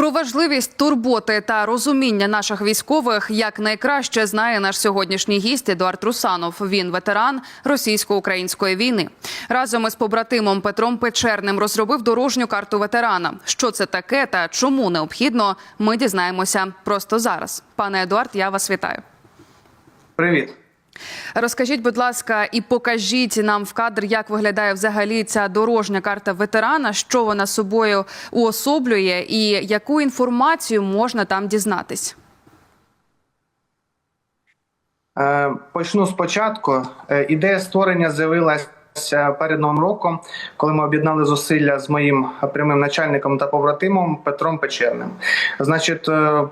Про важливість турботи та розуміння наших військових як найкраще знає наш сьогоднішній гість Едуард Русанов. Він ветеран російсько-української війни. Разом із побратимом Петром Печерним розробив дорожню карту ветерана. Що це таке та чому необхідно, ми дізнаємося просто зараз. Пане Едуард, я вас вітаю. Привіт. Розкажіть, будь ласка, і покажіть нам в кадр, як виглядає взагалі ця дорожня карта ветерана, що вона собою уособлює, і яку інформацію можна там дізнатись. Е, Почну спочатку. Е, Ідея створення з'явилася перед новим роком, коли ми об'єднали зусилля з моїм прямим начальником та побратимом Петром Печерним. Значить, е,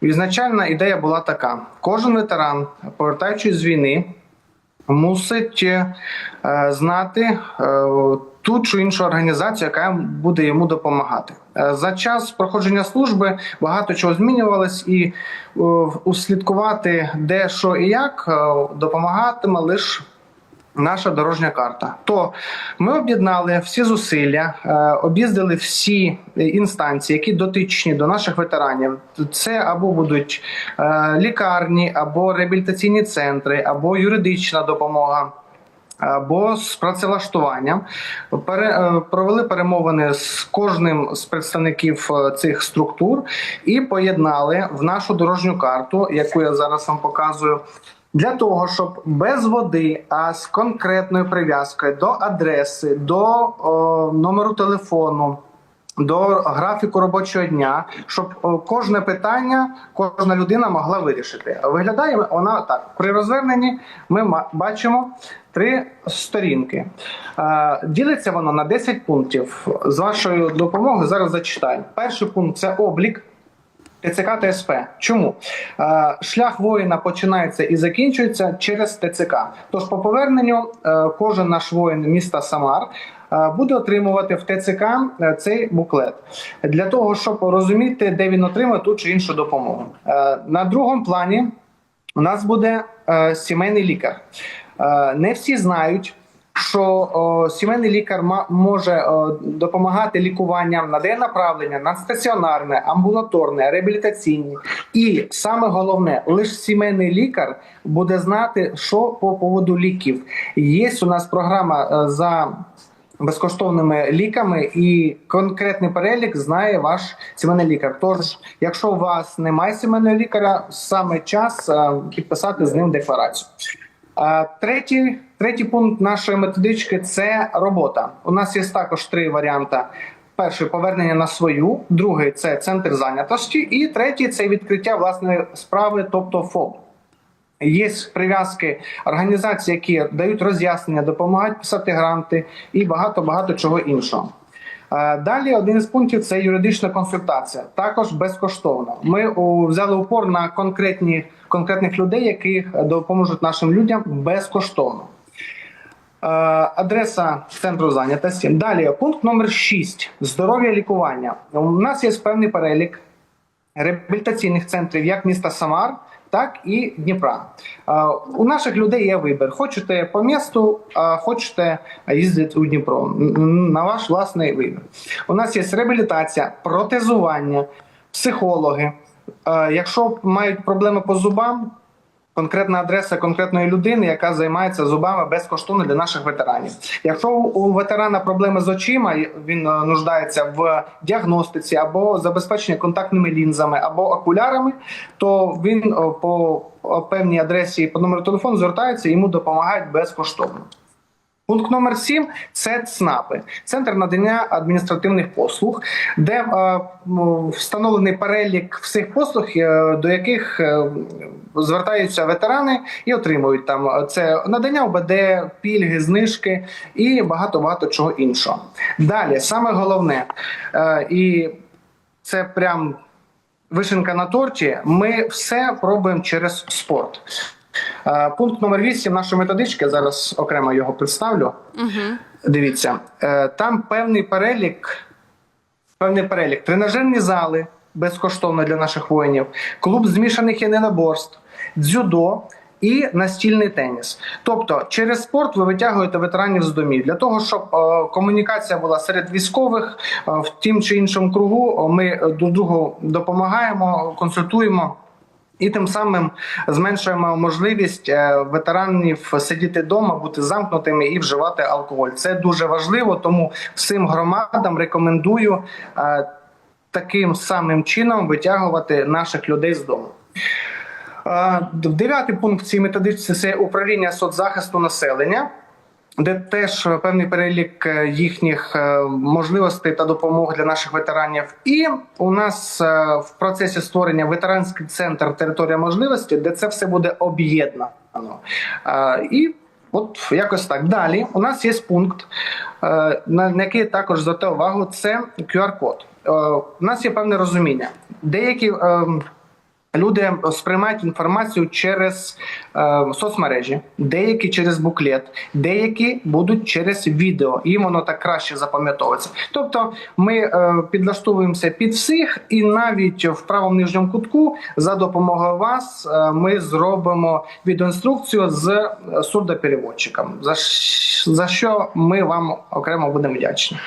ізначальна ідея була така: кожен ветеран, повертаючись з війни, мусить е, знати е, ту чи іншу організацію, яка буде йому допомагати. Е, За час проходження служби багато чого змінювалось, і услідкувати, де що і як, допомагатиме лише наша дорожня карта. То ми об'єднали всі зусилля, е, об'їздили всі інстанції, які дотичні до наших ветеранів. Це або будуть е, лікарні, або реабілітаційні центри, або юридична допомога. Або з працевлаштуванням е, провели перемовини з кожним з представників цих структур і поєднали в нашу дорожню карту, яку я зараз вам показую, для того, щоб без води, а з конкретною прив'язкою до адреси, до о, номеру телефону. До графіку робочого дня, щоб кожне питання кожна людина могла вирішити. Виглядає вона так: при розверненні ми бачимо три сторінки. Ділиться воно на 10 пунктів. З вашою допомогою зараз зачитаю. Перший пункт це облік. ТЦК та СП. Чому Е, шлях воїна починається і закінчується через ТЦК? Тож по поверненню е, кожен наш воїн міста Самар е, буде отримувати в ТЦК цей буклет для того, щоб розуміти, де він отримає ту чи іншу допомогу. На другому плані у нас буде сімейний лікар. Не всі знають. Що о, сімейний лікар може о, допомагати лікуванням, надає направлення на стаціонарне, амбулаторне, реабілітаційне. І саме головне, лише сімейний лікар буде знати, що по поводу ліків. Є у нас програма е, за безкоштовними ліками, і конкретний перелік знає ваш сімейний лікар. Тож, якщо у вас немає сімейного лікаря, саме час е, підписати з ним декларацію. Е, Третій, третій пункт нашої методички це робота. У нас є також три варіанти. Перший повернення на свою, другий це центр зайнятості, і третій це відкриття власної справи, тобто ФОП. Є прив'язки організацій, які дають роз'яснення, допомагають писати гранти і багато багато чого іншого. Е, Далі один із пунктів це юридична консультація, також безкоштовно. Ми взяли упор на конкретні конкретних людей, які допоможуть нашим людям безкоштовно. Е, Адреса центру зайнятості. Далі пункт номер 6. Здоров'я лікування. У нас є певний перелік реабілітаційних центрів як міста Самар, так і Дніпра. Е, У наших людей є вибір. Хочете по місту, хочете їздити у Дніпро. На ваш власний вибір. У нас є реабілітація, протезування, психологи. Е, Якщо мають проблеми по зубам, конкретна адреса конкретної людини, яка займається зубами безкоштовно для наших ветеранів. Якщо у ветерана проблеми з очима, він е, нуждається в діагностиці або забезпеченні контактними лінзами, або окулярами, то він е, по е, певній адресі по номеру телефону звертається йому допомагають безкоштовно. Пункт номер 7 – це ЦНАПи, центр надання адміністративних послуг, де е, встановлений перелік всіх послуг, е, до яких е, звертаються ветерани і отримують там е, це надання ОБД, пільги, знижки і багато багато чого іншого. Далі саме головне, е, і це прям вишенка на торті. Ми все пробуємо через спорт. Е, Пункт номер 8 нашої методички. Зараз окремо його представлю. Угу. Дивіться, е, там певний перелік, певний перелік. Тренажерні зали безкоштовно для наших воїнів, клуб змішаних єдиноборств, дзюдо і настільний теніс. Тобто, через спорт ви витягуєте ветеранів з домів для того, щоб е, комунікація була серед військових е, в тім чи іншому кругу. е, Ми друг другу допомагаємо, консультуємо. І тим самим зменшуємо можливість е, ветеранів сидіти вдома, бути замкнутими і вживати алкоголь. Це дуже важливо, тому всім громадам рекомендую е, таким самим чином витягувати наших людей з дому. Е, Дев'ятий пункт цієї методичці це управління соцзахисту населення. Де теж певний перелік е, їхніх е, можливостей та допомог для наших ветеранів, і у нас е, в процесі створення ветеранський центр територія можливості, де це все буде об'єднано. Е, І от якось так. Далі у нас є пункт, е, на який також звертаю увагу. Це QR-код. Е, У нас є певне розуміння. Деякі ем, Люди сприймають інформацію через е, соцмережі, деякі через буклет, деякі будуть через відео. Їм воно так краще запам'ятовується. Тобто ми е, підлаштовуємося під всіх, і навіть в правому нижньому кутку за допомогою вас е, ми зробимо відеоінструкцію з е, сурдопереводчиком, за, за що ми вам окремо будемо вдячні.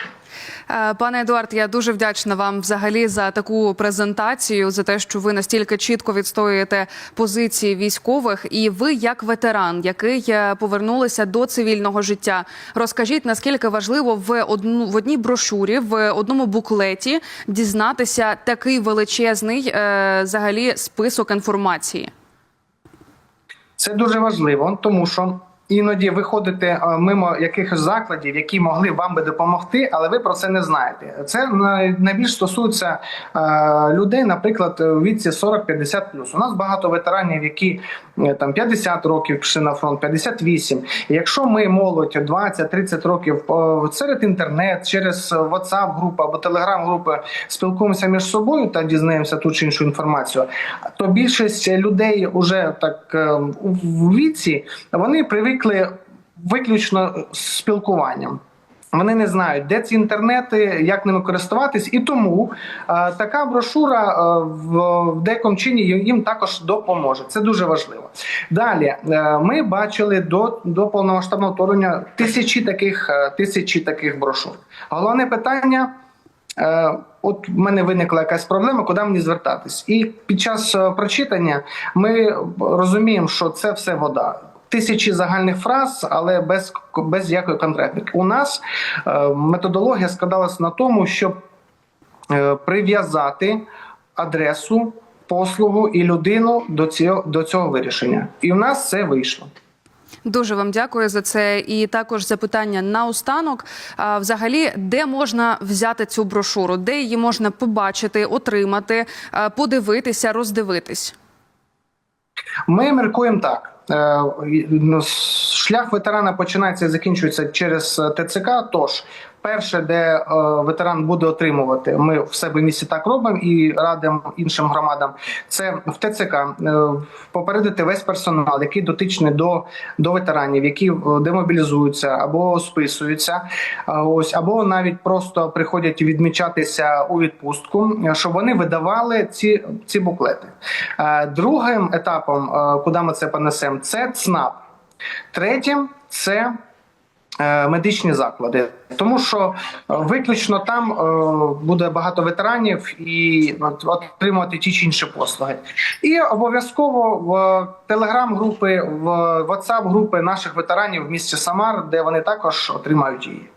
Е, Пане Едуард, я дуже вдячна вам взагалі за таку презентацію, за те, що ви настільки чітко відстоюєте позиції військових, і ви, як ветеран, який е, повернулися до цивільного життя, розкажіть наскільки важливо в одну в одній брошурі, в одному буклеті дізнатися такий величезний е, взагалі список інформації. Це дуже важливо, тому що іноді ви ходите е, мимо якихось закладів, які могли вам би допомогти, але ви про це не знаєте. Це найбільш стосується е, людей, наприклад, у віці 40-50 У нас багато ветеранів, які е, там 50 років пішли на фронт, 58. І якщо ми молодь 20-30 років серед інтернет, через WhatsApp групи або Telegram групи спілкуємося між собою та дізнаємося ту чи іншу інформацію, то більшість людей уже так в віці вони привикли виключно з спілкуванням. Вони не знають, де ці інтернети, як ними користуватись, і тому е, така брошура е, в, в деякому чині їм також допоможе. Це дуже важливо. Далі е, ми бачили до, до повномасштабного вторгнення тисячі таких е, тисячі таких брошур. Головне питання. Е, От в мене виникла якась проблема, куди мені звертатись, і під час е, прочитання ми розуміємо, що це все вода. Тисячі загальних фраз, але без без якої конкретики. У нас е, методологія складалася на тому, щоб е, прив'язати адресу, послугу і людину до цього, до цього вирішення. І в нас це вийшло. Дуже вам дякую за це. І також запитання на останок. А, взагалі, де можна взяти цю брошуру, де її можна побачити, отримати, подивитися, роздивитись. Ми міркуємо так. Е, ну, Шлях ветерана починається і закінчується через е, ТЦК. Тож, перше, де е, ветеран буде отримувати, ми в себе в місті так робимо і радимо іншим громадам. Це в ТЦК е, попередити весь персонал, який дотичний до, до ветеранів, які демобілізуються або списуються, ось або навіть просто приходять відмічатися у відпустку, щоб вони видавали ці, ці буклети. Другим етапом, куди ми це понесемо, це ЦНАП. Третім це е, медичні заклади, тому що е, виключно там е, буде багато ветеранів і от, отримувати ті чи інші послуги. І обов'язково в телеграм-групи, в WhatsApp-групи наших ветеранів в місті Самар, де вони також отримають її.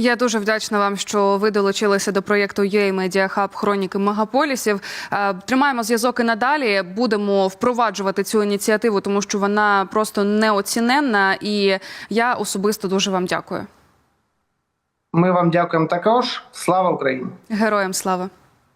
Я дуже вдячна вам, що ви долучилися до проєкту UA Media Hub Хроніки Мегаполісів. Е, Тримаємо зв'язок і надалі. Будемо впроваджувати цю ініціативу, тому що вона просто неоціненна. І я особисто дуже вам дякую. Ми вам дякуємо також. Слава Україні! Героям слава.